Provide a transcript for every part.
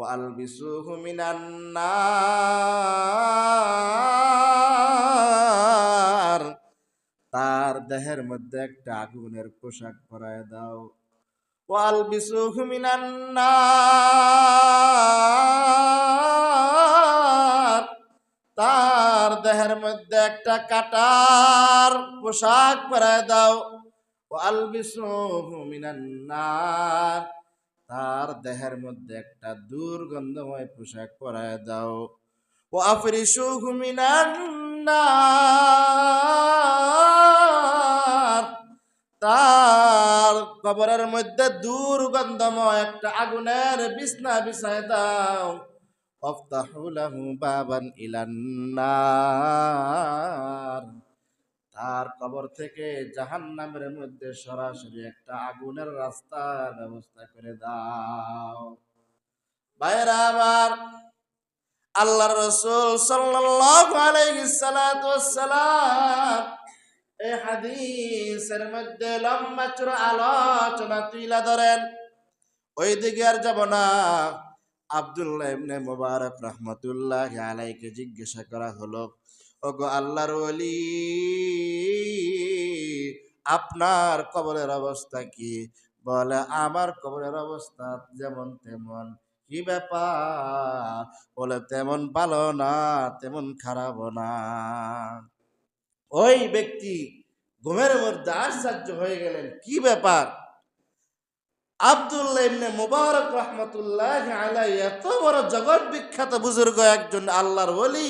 وألبسوه من النار তার দেহের মধ্যে একটা আগুনের পোশাক পরায় দাও ওয়ালবিসুহু মিনান নার তার দেহের মধ্যে একটা কাটার পোশাক পরায় দাও ওয়ালবিসুহু মিনান নার তার দেহের মধ্যে একটা দুর্গন্ধময় পোশাক পরায় দাও। ও আফরিসুহু মিনান তার কবরের মধ্যে দুর্গন্ধময় একটা আগুনের বিছনা বিছায় দাও। অফতাহু লাহু বাবান ইলান্নার তার কবর থেকে জাহান্নামের মধ্যে সরাসরি একটা আগুনের রাস্তার ব্যবস্থা করে দাও। ভাইরা আমার আল্লাহর রসুল সাল্লাতু এই হাদিসের মধ্যে লম্বা চূড়া আলোচনা তুইলা ধরেন। ওই দিকে আর যাব না। আব্দুল্লাহ ইবনে মুবারক রহমতুল্লাহ আলাইকে জিজ্ঞাসা করা হলো ওগো আল্লাহর ওলি, আপনার কবরের অবস্থা কি? বলে, আমার কবরের অবস্থা যেমন তেমন। কি ব্যাপার? বলে, তেমন ভালো না, তেমন খারাপ না। ওই ব্যক্তি ঘুমের মধ্যে আশ্চর্য হয়ে গেলেন, কি ব্যাপার? আব্দুল্লাহ ইবনে মুবারক রহমতুল্লাহ আলাই এত বড় জগৎ বিখ্যাত বুজুর্গ একজন আল্লাহর ওলি।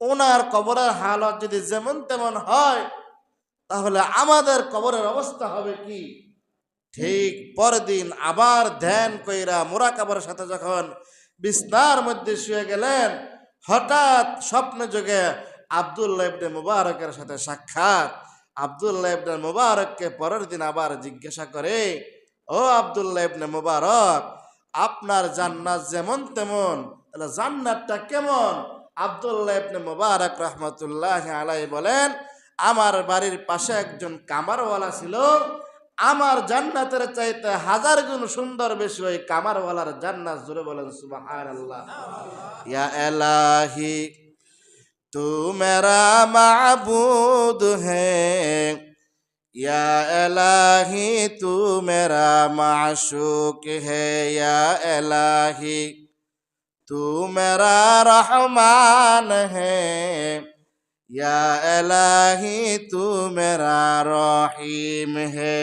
ওনার কবরের হালত যদি যেমন তেমন হয়, তাহলে আমাদের কবরের অবস্থা হবে কি? ঠিক পরদিন আবার ধ্যান কইরা মোরাকাবার সাথে যখন বিছনার মধ্যে শুয়ে গেলেন, হঠাৎ স্বপ্ন যোগে আবদুল্লাহ মুবারকের সাথে সাক্ষাৎ। আবদুল্লাহ মুবারককে পরের দিন আবার জিজ্ঞাসা করে, ও আবদুল্লাহ ইবনে মুবারক, আপনার জান্নাত যেমন তেমন, তাহলে জান্নাতটা কেমন? আবদুল্লাহ ইবনে মুবারক রহমতুল্লাহ আলাই বলেন, আমার বাড়ির পাশে একজন কামারওয়ালা ছিল। আমার জান্নাতের চাইতে হাজার গুণ সুন্দর বেশি ওই কামারওয়ালার জান্নাত জুড়ে বলেন সুবাহান আল্লাহ ইয়া এলাহি তু মেরা মাবুদ হে। ইয়া এলাহি তু মেরা মাশুক হে। এলাহি तू मेरा रहमान है या इलाही तू मेरा रहीम है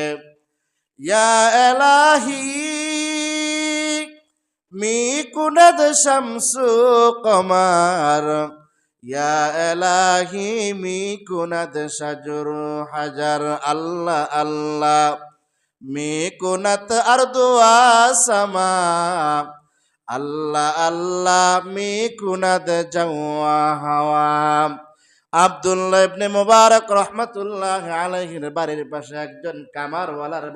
या इलाही मी कुनद शमसु कमार या इलाही मी कुनद शजरु हजर अल्लाह अल्लाह मी कुनत अर्दुआ समा আল্লাহ আল্লাহ মি কুনাদ জাওয়া হাওয়া। আব্দুল্লাহ ইবনে মুবারক রহমাতুল্লাহ আলাইহির বাড়ির পাশে একজন কামারওয়ালার